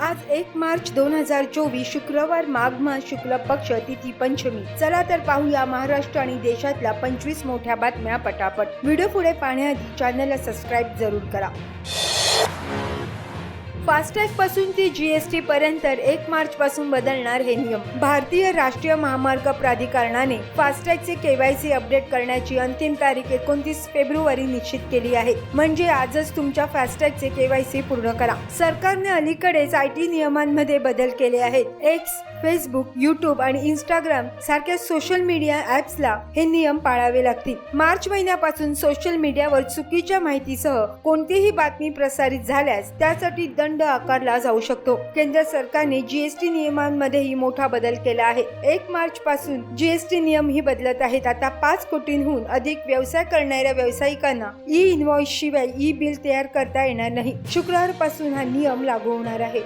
आज एक मार्च दोन हजार चोवीस शुक्रवार माघ मास शुक्ल पक्ष तिथी पंचमी. चला तर पाहूया महाराष्ट्र आणि देशातल्या पंचवीस मोठ्या बातम्या पटापट. व्हिडिओ पुढे पाहण्याआधी चॅनलला सबस्क्राईब जरूर करा. फास्टॅगपासून ते एस पर्यंत एक मार्च पासून बदलणार हे नियम. भारतीय राष्ट्रीय महामार्ग प्राधिकरणाने फास्टॅगचे केवायसी अपडेट करण्याची अंतिम तारीख एकोणतीस फेब्रुवारी निश्चित केली आहे. म्हणजे आजच तुमच्या फास्टॅगचे केवायसी पूर्ण करा. सरकारने अलीकडेच आय टी नियमांमध्ये बदल केले आहेत. एक्स फेसबुक युट्यूब आणि इंस्टाग्राम सारख्या सोशल मीडिया ऍप्सला हे नियम पाळावे लागतील. मार्च महिन्यापासून सोशल मीडियावर चुकीच्या माहितीसह कोणतीही बातमी प्रसारित झाल्यास त्यासाठी दंड आकारला जाऊ शकतो. केंद्र सरकारने जीएसटी नियमांमध्येही मोठा बदल केला आहे. एक मार्च पासून जीएसटी नियम ही बदलत आहेत. आता पाच कोटींहून अधिक व्यवसाय करणाऱ्या व्यावसायिकांना ई इन्व्हॉइस शिवाय ई बिल तयार करता येणार नाही. शुक्रवारपासून हा नियम लागू होणार आहे.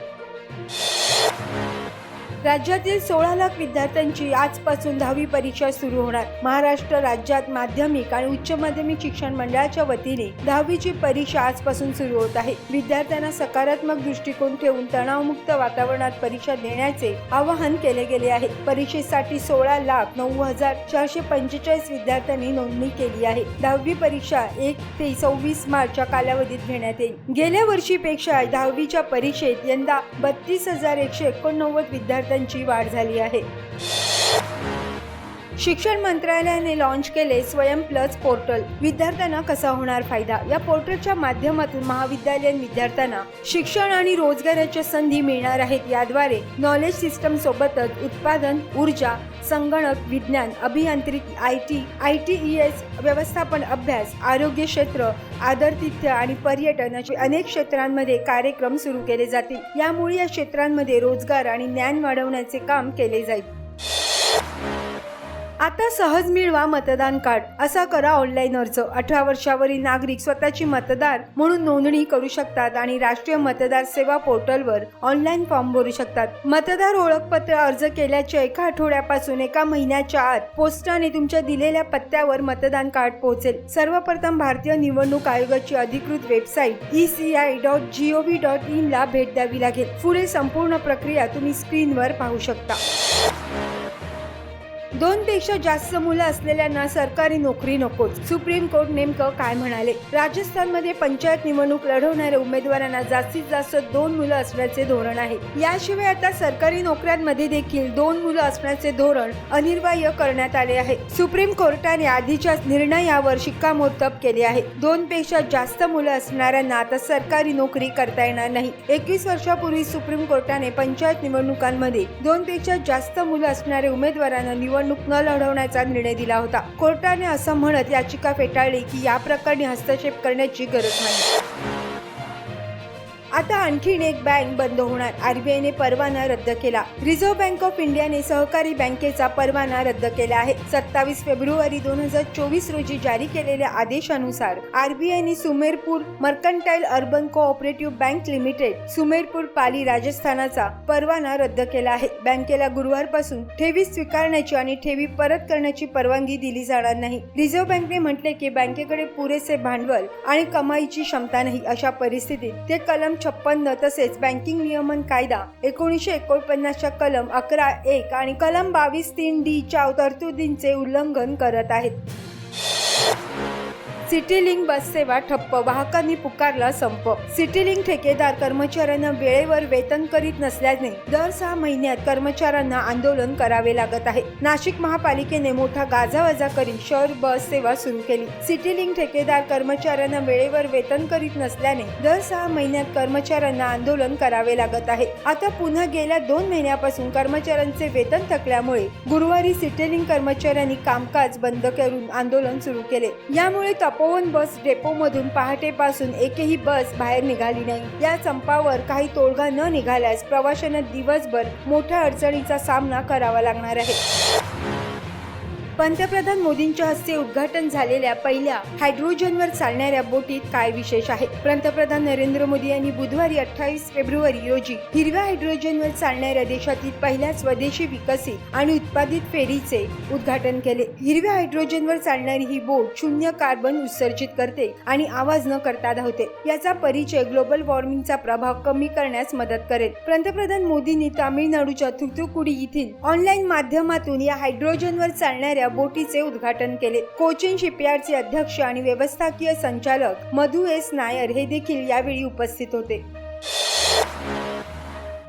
राज्यातील सोळा लाख विद्यार्थ्यांची आजपासून दहावी परीक्षा सुरू होणार. महाराष्ट्र राज्यात माध्यमिक आणि उच्च माध्यमिक शिक्षण मंडळाच्या वतीने दहावीची परीक्षा आजपासून सुरू होत आहे. विद्यार्थ्यांना सकारात्मक दृष्टिकोन ठेवून तणावमुक्त वातावरणात परीक्षा देण्याचे आवाहन केले गेले आहे. परीक्षेसाठी सोळा लाख नऊ हजार चारशे पंचेचाळीस विद्यार्थ्यांनी नोंदणी केली आहे. दहावी परीक्षा एक ते सव्वीस मार्चच्या कालावधीत घेण्यात येईल. गेल्या वर्षीपेक्षा दहावीच्या परीक्षेत यंदा बत्तीस हजार एकशे एकोणनव्वद विद्यार्थी त्यांची वाढ झाली आहे. शिक्षण मंत्रालयाने लॉन्च केले स्वयं प्लस पोर्टल विद्यार्थ्यांना कसा होणार फायदा? या पोर्टलच्या माध्यमातून महाविद्यालयीन विद्यार्थ्यांना शिक्षण आणि रोजगाराच्या संधी मिळणार आहेत याद्वारे नॉलेज सिस्टम सोबतच उत्पादन ऊर्जा संगणक विज्ञान अभियांत्रिकी I T I T E S व्यवस्थापन अभ्यास आरोग्य क्षेत्र आदरतिथ्य आणि पर्यटन असे अनेक क्षेत्रांमध्ये कार्यक्रम सुरू केले जातील. यामुळे या क्षेत्रांमध्ये रोजगार आणि ज्ञान वाढवण्याचे काम केले जाईल. आता सहज मिळवा मतदान कार्ड. असा करा ऑनलाईन अर्ज. अठरा वर्षावरील नागरिक स्वतःची मतदार म्हणून नोंदणी करू शकतात आणि राष्ट्रीय मतदार सेवा पोर्टलवर ऑनलाईन फॉर्म भरू शकतात. मतदार ओळखपत्र अर्ज केल्याच्या एका आठवड्यापासून एका महिन्याच्या आत पोस्टाने तुमच्या दिलेल्या पत्त्यावर मतदान कार्ड पोहोचेल. सर्वप्रथम भारतीय निवडणूक आयोगाची अधिकृत website E C I dot G O V dot in ला भेट द्यावी लागेल. पुढे संपूर्ण प्रक्रिया तुम्ही स्क्रीनवर पाहू शकता. दोन पेक्षा जास्त मुलं असलेल्यांना सरकारी नोकरी नकोच. सुप्रीम कोर्ट नेमकं काय म्हणाले? राजस्थानमध्ये पंचायत निवडणूक लढवणाऱ्या उमेदवारांना जास्तीत जास्त दोन मुलं असण्याचे धोरण आहे. याशिवाय आता सरकारी नोकऱ्यांमध्ये देखील दोन मुलं असण्याचे धोरण अनिर्वाह्य करण्यात आले आहे. सुप्रीम कोर्टाने आधीच्या निर्णयावर शिक्कामोर्तब केले आहे. दोन पेक्षा जास्त मुलं असणाऱ्यांना आता सरकारी नोकरी करता येणार नाही. एकवीस वर्षापूर्वी सुप्रीम कोर्टाने पंचायत निवडणुकांमध्ये दोन पेक्षा जास्त मुलं असणाऱ्या उमेदवारांना निवड निवडणूक न लढवण्याचा निर्णय दिला होता. कोर्टाने असं म्हणत याचिका फेटाळली की या प्रकरणी हस्तक्षेप करण्याची गरज नाही. आता आणखीन एक बँक बंद होणार. आरबीआयने परवाना रद्द केला. रिझर्व्ह बँक ऑफ इंडियाने सहकारी बँकेचा परवाना रद्द केला आहे. सत्तावीस फेब्रुवारी दोन हजार चोवीस रोजी जारी केलेल्या आदेशानुसार आरबीआयने Sumerpur mercantile urban cooperative bank limited Sumerpur Pali राजस्थानाचा परवाना रद्द केला आहे. बँकेला गुरुवारपासून ठेवी स्वीकारण्याची आणि ठेवी परत करण्याची परवानगी दिली जाणार नाही. रिझर्व्ह बँकने म्हटले की बँकेकडे पुरेसे भांडवल आणि कमाईची क्षमता नाही. अशा परिस्थितीत ते कलम छप्पन्न तसेच बँकिंग नियमन कायदा एकोणीसशे एकोणपन्नासच्या कलम अकरा एक आणि कलम बावीस तीन डीच्या तरतुदींचे उल्लंघन करत आहेत. सिटीलिंक बस सेवा ठप्प. वाहकांनी पुकारला संप. सिटीलिंक ठेकेदार कर्मचाऱ्यांना वेळेवर वेतन करीत नसल्याने दर सहा महिन्यात कर्मचाऱ्यांना आंदोलन करावे लागत आहे. नाशिक महापालिकेने मोठा गाजावाजा करीत शहर बस सेवा सुरू केली. सिटीलिंक ठेकेदार कर्मचाऱ्यांना वेळेवर वेतन करीत नसल्याने दर सहा महिन्यात कर्मचाऱ्यांना आंदोलन करावे लागत आहे. आता पुन्हा गेल्या दोन महिन्यापासून कर्मचाऱ्यांचे वेतन थकल्यामुळे गुरुवारी सिटीलिंक कर्मचाऱ्यांनी कामकाज बंद करून आंदोलन सुरू केले. यामुळे तप तपोवन बस डेपोमधून पहाटेपासून एकही बस बाहेर निघाली नाही. या संपावर काही तोडगा न निघाल्यास प्रवाशांना दिवसभर मोठ्या अडचणीचा सामना करावा लागणार आहे. पंतप्रधान मोदींच्या हस्ते उद्घाटन झालेल्या पहिल्या हायड्रोजनवर चालणाऱ्या बोटीत काय विशेष आहे? पंतप्रधान नरेंद्र मोदी यांनी बुधवारी अठ्ठावीस फेब्रुवारी रोजी हिरव्या हायड्रोजनवर चालणाऱ्या देशातील पहिल्या स्वदेशी विकसित आणि उत्पादित फेरीचे उद्घाटन केले. हिरव्या हायड्रोजनवर चालणारी ही बोट शून्य कार्बन उत्सर्जित करते आणि आवाज न करता धावते. याचा परिचय ग्लोबल वॉर्मिंगचा प्रभाव कमी करण्यास मदत करेल. पंतप्रधान मोदींनी तामिळनाडूच्या थुथुकुडी येथील ऑनलाईन माध्यमातून या हायड्रोजनवर चालणाऱ्या बोटीचे उद्घाटन केले. कोचिन शिपयार्डचे अध्यक्ष आणि व्यवस्थाकीय संचालक मधु एस नायर हे देखील यावेळी उपस्थित होते.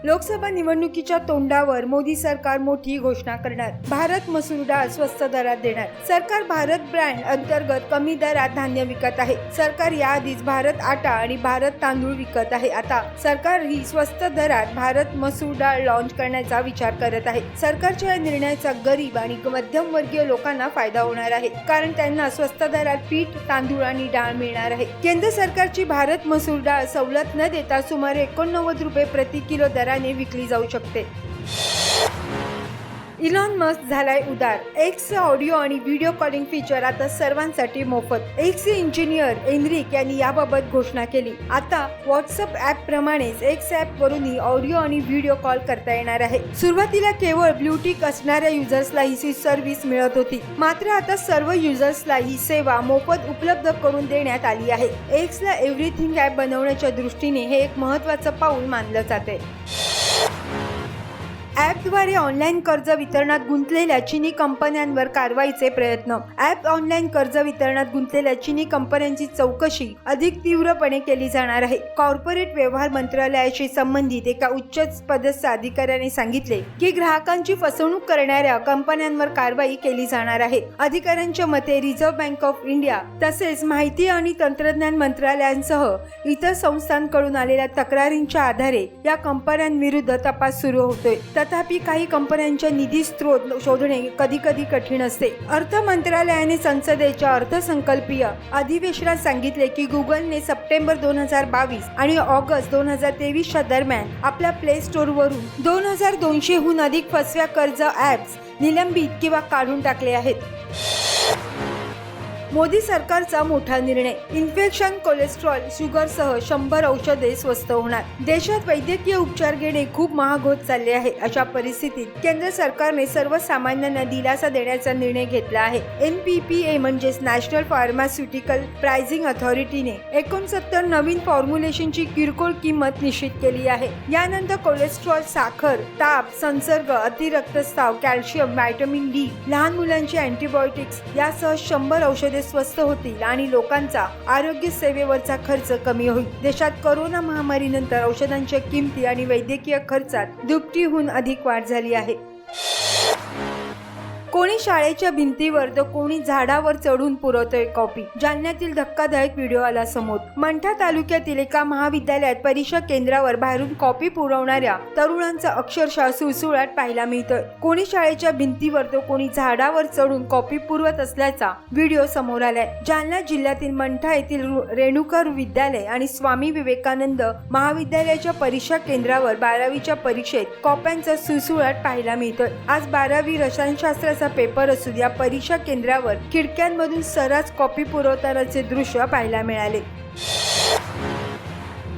लोकसभा निवडणुकीच्या तोंडावर मोदी सरकार मोठी घोषणा करणार. भारत मसूर डाळ स्वस्त दरात देणार. सरकार भारत ब्रँड अंतर्गत कमी दरात धान्य विकत आहे. सरकार याआधीच भारत आटा आणि भारत तांदूळ विकत आहे. आता सरकार ही स्वस्त दरात भारत मसूर डाळ लॉन्च करण्याचा विचार करत आहे. सरकारच्या या निर्णयाचा गरीब आणि मध्यमवर्गीय लोकांना फायदा होणार आहे. कारण त्यांना स्वस्त दरात पीठ तांदूळ आणि डाळ मिळणार आहे. केंद्र सरकारची भारत मसूर डाळ सवलत न देता सुमारे एकोणनव्वद रुपये प्रति किलो दराने विकली जाऊ शकते. इलॉन मस्क झालाय उदार. एक्स ऑडिओ आणि व्हिडिओ कॉलिंग फीचर आता सर्वांसाठी मोफत. एक्स इंजिनियर एनरिक यांनी याबाबत घोषणा केली. आता व्हॉट्सअप ऍप प्रमाणेच एक्स ऍप वरूनही ऑडिओ आणि व्हिडिओ कॉल करता येणार आहे. सुरुवातीला केवळ ब्लूटिक असणाऱ्या युजर्सला ही सर्व्हिस मिळत होती. मात्र आता सर्व युजर्सला ही सेवा मोफत उपलब्ध करून देण्यात आली आहे. एक्सला एव्हरीथिंग ऍप बनवण्याच्या दृष्टीने हे एक महत्वाचं पाऊल मानलं जाते ॲपद्वारे ऑनलाईन कर्ज वितरणात गुंतलेल्या चिनी कंपन्यांवर कारवाईचे प्रयत्न. ॲप ऑनलाईन कर्ज वितरणात गुंतलेल्या चिनी कंपन्यांची चौकशी अधिक तीव्रपणे केली जाणार आहे. कॉर्पोरेट व्यवहार मंत्रालयाशी संबंधित एका उच्च पदस्थ अधिकाऱ्याने सांगितले की ग्राहकांची फसवणूक करणाऱ्या कंपन्यांवर कारवाई केली जाणार आहे. अधिकाऱ्यांच्या मते रिझर्व्ह बँक ऑफ इंडिया तसेच माहिती आणि तंत्रज्ञान मंत्रालयांसह इतर संस्थांकडून आलेल्या तक्रारींच्या आधारे या कंपन्यांविरुद्ध तपास सुरू होतोय. तथापि काही कंपन्यांच्या निधी स्रोत शोधणे कधी कधी कठीण असते. अर्थ मंत्रालयाने संसदेच्या अर्थसंकल्पीय अधिवेशनात सांगितले की गुगलने सप्टेंबर दोन हजार बावीस आणि ऑगस्ट दोन हजार तेवीसच्या दरम्यान आपल्या प्ले स्टोअरवरून दोन हजार दोनशेहून अधिक फसव्या कर्ज ॲप्स निलंबित किंवा काढून टाकले आहेत. मोदी सरकारचा मोठा निर्णय. इन्फेक्शन कोलेस्ट्रॉल शुगरसह शंभर औषधे स्वस्त होणार. देशात वैद्यकीय उपचार घेणे खूप महाग होत चालले आहे. अशा परिस्थितीत केंद्र सरकारने सर्वसामान्यांना दिलासा देण्याचा निर्णय घेतला आहे. एन पी पी ए म्हणजेच नॅशनल फार्मास्युटिकल प्राइसिंग अथॉरिटीने एकोणसत्तर नवीन फॉर्म्युलेशनची किरकोळ किंमत निश्चित केली आहे. यानंतर कोलेस्ट्रॉल साखर ताप संसर्ग अतिरक्तस्राव कॅल्शियम व्हायटमिन डी लहान मुलांची अँटीबायोटिक्स यासह शंभर औषधे स्वस्त होतील आणि लोकांचा आरोग्य सेवेवरचा खर्च कमी होईल. देशात कोरोना महामारीनंतर औषधांच्या किमती आणि वैद्यकीय खर्चात दुपटीहून अधिक वाढ झाली आहे. कोणी शाळेच्या भिंतीवर तर कोणी झाडावर चढून पुरवतोय कॉपी जालन्यातील धक्कादायक व्हिडिओ आला समोर. मंठा तालुक्यातील एका महाविद्यालयात परीक्षा केंद्रावर बाहेरून कॉपी पुरवणाऱ्या तरुणांचा अक्षरशः सुळसुळाट पाहायला मिळतोय. कोणी शाळेच्या भिंतीवर तर कोणी झाडावर चढून कॉपी पुरवत असल्याचा व्हिडिओ समोर आलाय. जालना जिल्ह्यातील मंठा येथील रु- रेणुकर विद्यालय आणि स्वामी विवेकानंद महाविद्यालयाच्या परीक्षा केंद्रावर बारावीच्या परीक्षेत कॉप्यांचा सुळसुळाट पाहायला मिळतोय. आज बारावी परीक्षेचा पेपर असून या परीक्षा केंद्रावर खिडक्यांमधून सरास कॉपी पुरवतानाचे दृश्य पाहायला मिळाले.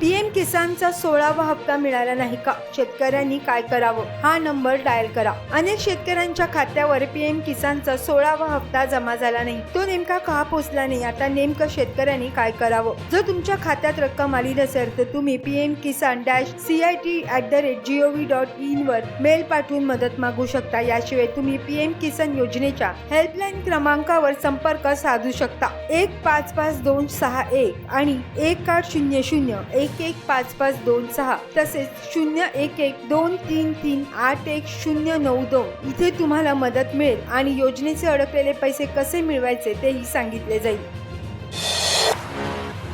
पीएम किसानचा सोळावा हप्ता मिळाला नाही का? शेतकऱ्यांनी काय करावं? हा नंबर डायल करा. अनेक शेतकऱ्यांच्या खात्यावर पीएम किसानचा सोळावा हप्ता जमा झाला नाही. तो नेमका का पोहोचला नाही? आता नेमकं शेतकऱ्यांनी काय करावं? जर तुमच्या खात्यात रक्कम आली नसेल तर तुम्ही PM Kisan dash C I T at the rate gov dot in वर मेल पाठवून मदत मागू शकता. याशिवाय तुम्ही पीएम किसान योजनेच्या हेल्पलाईन क्रमांकावर संपर्क साधू शकता. एक पाच पाच दोन सहा एक आणि एक आठ शून्य शून्य एक एक एक पाच पाच दोन सहा तसेच शून्य एक एक दोन तीन तीन आठ एक शून्य नऊ दोन इथे तुम्हाला मदत मिळेल आणि योजनेचे अडकलेले पैसे कसे मिळवायचे तेही सांगितले जाईल.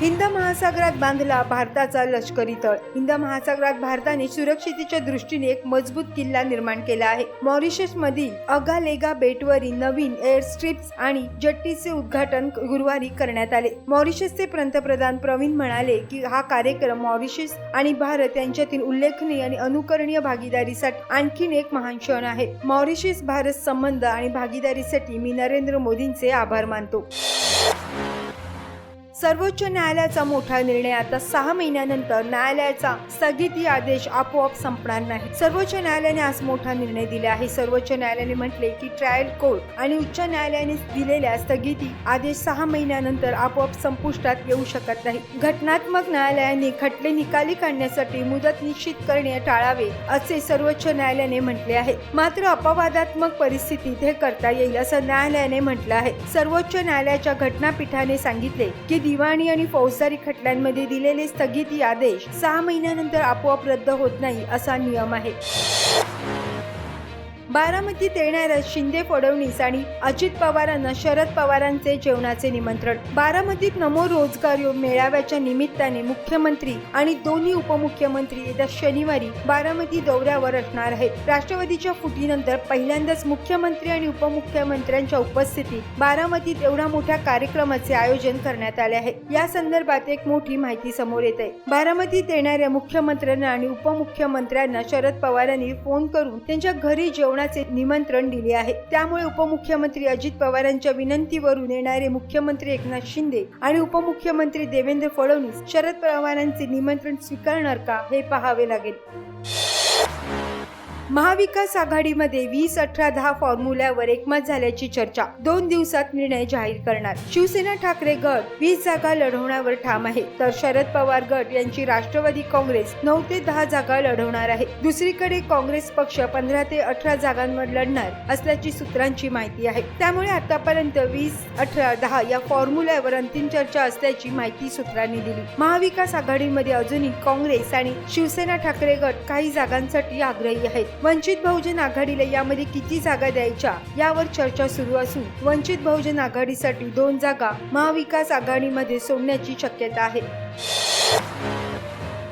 हिंद महासागरात बांधला भारताचा लष्करी तळ. हिंद महासागरात भारताने सुरक्षितेच्या दृष्टीने एक मजबूत किल्ला निर्माण केला आहे. मॉरिशस मधील अगालेगा बेटवरील नवीन एअर स्ट्रिप्स आणि जट्टीचे उद्घाटन गुरुवारी करण्यात आले. मॉरिशसचे पंतप्रधान प्रवीण म्हणाले की हा कार्यक्रम मॉरिशस आणि भारत यांच्यातील उल्लेखनीय आणि अनुकरणीय भागीदारीसाठी आणखीन एक महान क्षण आहे. मॉरिशस भारत संबंध आणि भागीदारीसाठी मी नरेंद्र मोदींचे आभार मानतो. सर्वोच्च न्यायालयाचा मोठा निर्णय आता सहा महिन्यानंतर न्यायालयाचा स्थगिती आदेश आपोआप संपणार नाही. सर्वोच्च न्यायालयाने आज मोठा निर्णय दिला आहे. सर्वोच्च न्यायालयाने म्हटले की ट्रायल कोर्ट आणि उच्च न्यायालयाने दिलेल्या स्थगिती आदेश सहा महिन्यानंतर आपोआप संपुष्टात येऊ शकत नाही. घटनात्मक न्यायालयाने खटले निकाली काढण्यासाठी मुदत निश्चित करणे टाळावे असे सर्वोच्च न्यायालयाने म्हटले आहे. मात्र अपवादात्मक परिस्थितीत हे करता येईल असं न्यायालयाने म्हटलं आहे. सर्वोच्च न्यायालयाच्या घटनापीठाने सांगितले की दिवाणी आणि फौजदारी खटल्यांमध्ये दिलेले स्थगिती आदेश सहा महिन्यानंतर आपोआप रद्द होत नाही असा नियम आहे. बारामतीत येणाऱ्या शिंदे फडणवीस आणि अजित पवारांना शरद पवारांचे जेवणाचे निमंत्रण. बारामतीत नमो रोजगार यो- मेळाव्याच्या निमित्ताने मुख्यमंत्री आणि दोन्ही उपमुख्यमंत्री येत्या शनिवारी बारामती दौऱ्यावर असणार आहेत. राष्ट्रवादीच्या फुटीनंतर पहिल्यांदाच मुख्यमंत्री आणि उपमुख्यमंत्र्यांच्या उपस्थितीत बारामतीत एवढ्या मोठ्या कार्यक्रमाचे आयोजन करण्यात आले आहे. या संदर्भात एक मोठी माहिती समोर येत. आहे बारामतीत येणाऱ्या मुख्यमंत्र्यांना आणि उपमुख्यमंत्र्यांना शरद पवारांनी फोन करून त्यांच्या घरी जेवण जेवणाचे निमंत्रण दिले आहे? त्यामुळे उपमुख्यमंत्री अजित पवारांच्या विनंतीवरून येणारे मुख्यमंत्री एकनाथ शिंदे आणि उपमुख्यमंत्री देवेंद्र फडणवीस शरद पवारांचे निमंत्रण स्वीकारणार का हे पाहावे लागेल. महाविकास आघाडीमध्ये वीस अठरा दहा फॉर्म्युल्यावर एकमत झाल्याची चर्चा. दोन दिवसात निर्णय जाहीर करणार. शिवसेना ठाकरे गट वीस जागा लढवण्यावर ठाम आहे. तर शरद पवार गट यांची राष्ट्रवादी काँग्रेस नऊ ते दहा जागा लढवणार आहे. दुसरीकडे काँग्रेस पक्ष पंधरा ते अठरा जागांवर लढणार असल्याची सूत्रांची माहिती आहे. त्यामुळे आतापर्यंत वीस अठरा दहा या फॉर्म्युल्यावर अंतिम चर्चा असल्याची माहिती सूत्रांनी दिली. महाविकास आघाडीमध्ये अजूनही काँग्रेस आणि शिवसेना ठाकरे गट काही जागांसाठी आग्रही आहेत. वंचित बहुजन आघाडीला यामध्ये किती जागा द्यायच्या यावर चर्चा सुरू असून वंचित बहुजन आघाडीसाठी दोन जागा महाविकास आघाडीमध्ये सोडण्याची शक्यता आहे.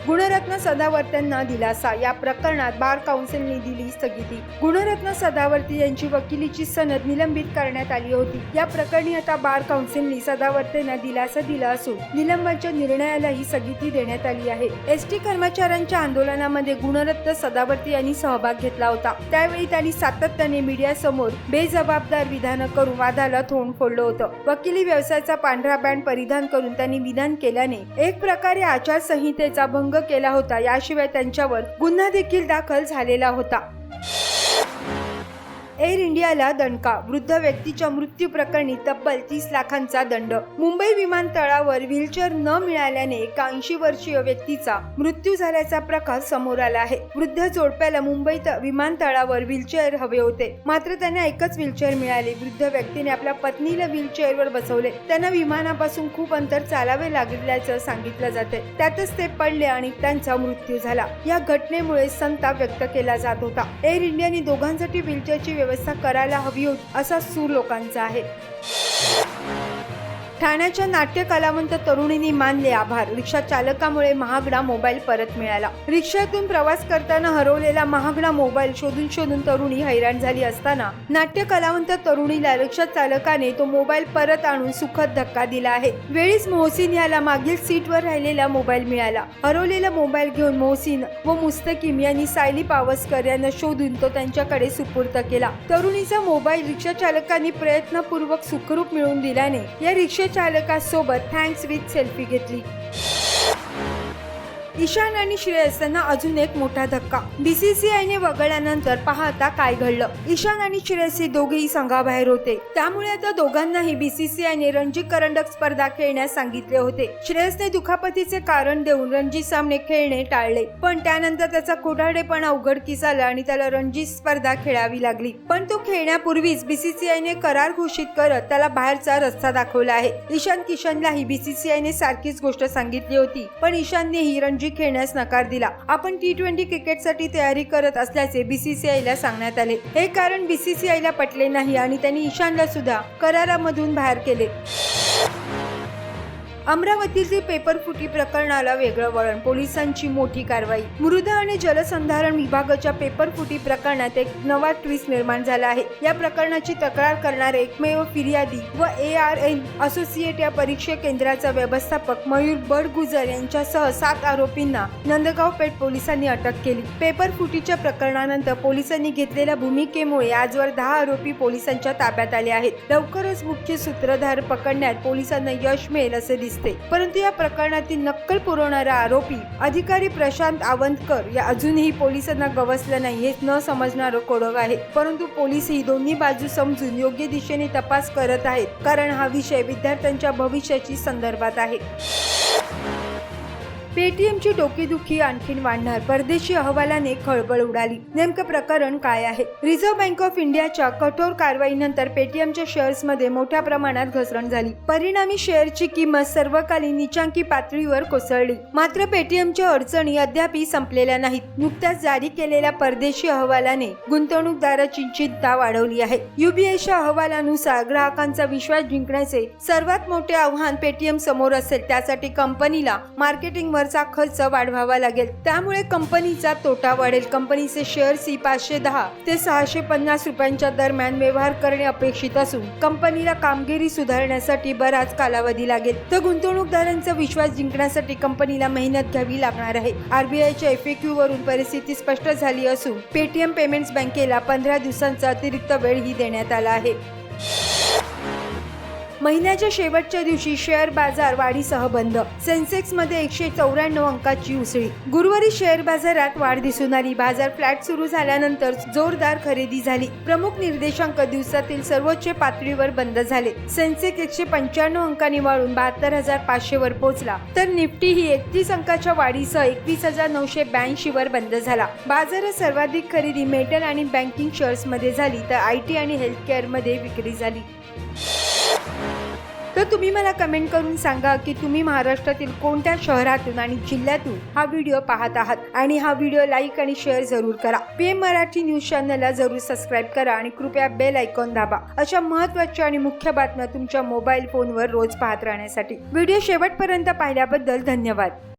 गुणरत्न सदावर्त्यांना दिलासा. या प्रकरणात बार काउन्सिलने दिली स्थगिती. गुणरत्न सदावर्ती यांची वकिलीची सनद निलंबित करण्यात आली होती. या प्रकरणी आता बार काउन्सिलने सदावर्त्यांना दिलासा दिला असून निलंबनाच्या निर्णयालाही स्थगिती देण्यात आली आहे. एस टी कर्मचाऱ्यांच्या आंदोलनामध्ये गुणरत्न सदावर्ती यांनी सहभाग घेतला होता. त्यावेळी त्यांनी सातत्याने मीडियासमोर बेजबाबदार विधानं करून वादाला थोंड फोडलं होतं. वकिली व्यवसायाचा पांढरा बँड परिधान करून त्यांनी विधान केल्याने एक प्रकारे आचारसंहितेचा भंग केला होता. याशिवाय त्यांच्यावर गुन्हा देखील दाखल झालेला होता. एअर इंडियाला दणका. वृद्ध व्यक्तीच्या मृत्यू प्रकरणी तब्बल तीस लाखांचा दंड. मुंबई विमानतळावर व्हीलचेअर न मिळाल्याने एका ऐंशी वर्षीय व्यक्तीचा मृत्यू झाल्याचा प्रकार समोर आला आहे. वृद्ध जोडप्याला मुंबईत विमानतळावर व्हीलचेअर हवे होते. मात्र त्यांना एकच व्हीलचेअर मिळाले. वृद्ध व्यक्तीने आपल्या पत्नीला व्हीलचेअरवर बसवले. त्यांना विमानापासून खूप अंतर चालावे लागल्याचं सांगितलं जाते. त्यातच ते पडले आणि त्यांचा मृत्यू झाला. या घटनेमुळे संताप व्यक्त केला जात होता. एअर इंडियाने दोघांसाठी व्हीलचेअरची व्यवस्था करायला हवी होती असा सूर लोकांचा आहे. ठाण्याच्या नाट्य कलावंत तरुणींनी मानले आभार. रिक्षा चालकामुळे महागडा मोबाईल परत मिळाला. रिक्षातून प्रवास करताना हरवलेला महागडा मोबाईल शोधून शोधून तरुणी हैराण झाली असताना नाट्य कलावंत तरुणीला रिक्षा चालकाने तो मोबाईल परत आणून सुखद धक्का दिला आहे. वेळीच मोहसिन याला मागील सीटवर राहिलेला मोबाईल मिळाला. हरवलेला मोबाईल घेऊन मोहसिन व मुस्तकीम यांनी सायली पावसकर यांना शोधून तो त्यांच्याकडे सुपूर्त केला. तरुणीचा मोबाईल रिक्षा चालकांनी प्रयत्नपूर्वक सुखरूप मिळवून दिल्याने या रिक्षा चालकासोबत थँक्स विथ सेल्फी घेतली. ईशान आणि श्रेयस यांना अजून एक मोठा धक्का. बीसीसीआयने वगळल्यानंतर पाहता काय घडलं? ईशान आणि श्रेयस हे दोघेही संघाबाहेर होते. त्यामुळे आता दोघांनाही बीसीसीआयने रणजी करंडक स्पर्धा खेळण्यास सांगितले होते. श्रेयसने दुखापतीचे कारण देऊन रणजी सामने खेळणे टाळले. पण त्यानंतर त्याचा कोठाडेपणा उघडकीस आला आणि त्याला रणजी स्पर्धा खेळावी लागली. पण तो खेळण्यापूर्वीच बीसीसीआयने करार घोषित करत त्याला बाहेरचा रस्ता दाखवला आहे. ईशान किशनलाही बीसीसीआयने सारखीच गोष्ट सांगितली होती. पण ईशाननेही रणजी खेळण्यास नकार दिला. आपण टी ट्वेंटी क्रिकेटसाठी तयारी करत असल्याचे बीसीसीआयला सांगण्यात आले. हे कारण बीसीसीआयला पटले नाही आणि त्यांनी ईशानला सुद्धा करारामधून बाहेर केले. अमरावतीतील पेपर फुटी प्रकरणाला वेगळं वळण पोलिसांची मोठी कारवाई. मृद आणि जलसंधारण विभागाच्या पेपर फुटी प्रकरणात एक नवा ट्विस्ट निर्माण झाला आहे. या प्रकरणाची तक्रार करणारे एकमेव फिर्यादी व ए आर एन असोसिएट या परीक्षा केंद्राचा व्यवस्थापक मयूर बडगुजर यांच्यासह सात आरोपींना नंदगाव पेठ पोलिसांनी अटक केली. पेपर फुटीच्या प्रकरणानंतर पोलिसांनी घेतलेल्या भूमिकेमुळे आजवर दहा आरोपी पोलिसांच्या ताब्यात आले आहेत. लवकरच मुख्य सूत्रधार पकडण्यात पोलिसांना यश मिळेल असे दिसते. परंतु या प्रकरणातील नक्कल पुरवणारा आरोपी अधिकारी प्रशांत आवंतकर या अजूनही पोलिसांना गवसलं नाही हे न समजणारं कोडक आहे. परंतु पोलीस ही दोन्ही बाजू समजून योग्य दिशेने तपास करत आहेत कारण हा विषय विद्यार्थ्यांच्या भविष्याची संदर्भात आहे. पेटीएमची डोकेदुखी आणखीन वाढणार. परदेशी अहवालाने खळबळ उडाली. नेमकं प्रकरण काय आहे? रिझर्व्ह बँक ऑफ इंडियाच्या कठोर कारवाईनंतर पेटीएमच्या शेअर्समध्ये मोठ्या प्रमाणात घसरण झाली. परिणामी शेअरची किंमत सर्वकालीन निचांकी पातळीवर कोसळली. मात्र पेटीएमच्या अडचणी अद्यापही संपलेल्या नाहीत. नुकत्याच जारी केलेल्या परदेशी अहवालाने गुंतवणूकदाराची चिंता वाढवली आहे. युबीआयच्या अहवालानुसार ग्राहकांचा विश्वास जिंकण्याचे सर्वात मोठे आव्हान पेटीएम समोर असेल. त्यासाठी कंपनीला मार्केटिंग डॉलरचा खर्च वाढवावा लागेल. त्यामुळे कंपनीचा तोटा वाढेल. कंपनीचे शेअर्स ही पाचशे दहा ते सहाशे पन्नास रुपयांच्या दरम्यान व्यवहार करणे अपेक्षित असून कंपनीला कामगिरी सुधारण्यासाठी बराच कालावधी लागेल. तर गुंतवणूकदारांचा विश्वास जिंकण्यासाठी कंपनीला मेहनत घ्यावी लागणार आहे. आरबीआयच्या एफएक्यू वरून परिस्थिती स्पष्ट झाली असून पेटीएम पेमेंट्स बँकेला पंधरा दिवसांचा अतिरिक्त वेळही देण्यात आला आहे. महिन्याच्या शेवटच्या दिवशी शेअर बाजार वाढीसह बंद. सेन्सेक्समध्ये एकशे चौऱ्याण्णव अंकाची उसळी. गुरुवारी शेअर बाजारात वाढ दिसून आली. बाजार फ्लॅट सुरू झाल्यानंतर जोरदार खरेदी झाली. प्रमुख निर्देशांक दिवसातील सर्वोच्च पातळीवर बंद झाले. सेन्सेक्स एकशे पंच्याण्णव अंकांनी वाढून बहात्तर हजार पाचशे वर पोहोचला. तर निफ्टी ही एकतीस अंकाच्या वाढीसह एकवीस हजार नऊशे ब्याऐंशी वर बंद झाला. बाजारात सर्वाधिक खरेदी मेटल आणि बँकिंग शेअर्समध्ये झाली. तर आय टी आणि हेल्थकेअरमध्ये विक्री झाली. तर तुम्ही मला कमेंट करून सांगा की तुम्ही महाराष्ट्रातील कोणत्या शहरातून आणि जिल्ह्यातून हा व्हिडिओ पाहत आहात? आणि हा व्हिडिओ लाईक आणि शेअर जरूर करा. पीएम मराठी न्यूज चॅनलला जरूर सबस्क्राईब करा आणि कृपया बेल आयकॉन दाबा. अशा महत्त्वाच्या आणि मुख्य बातम्या तुमच्या मोबाईल फोनवर रोज पाहत राहण्यासाठी. व्हिडिओ शेवटपर्यंत पाहिल्याबद्दल धन्यवाद.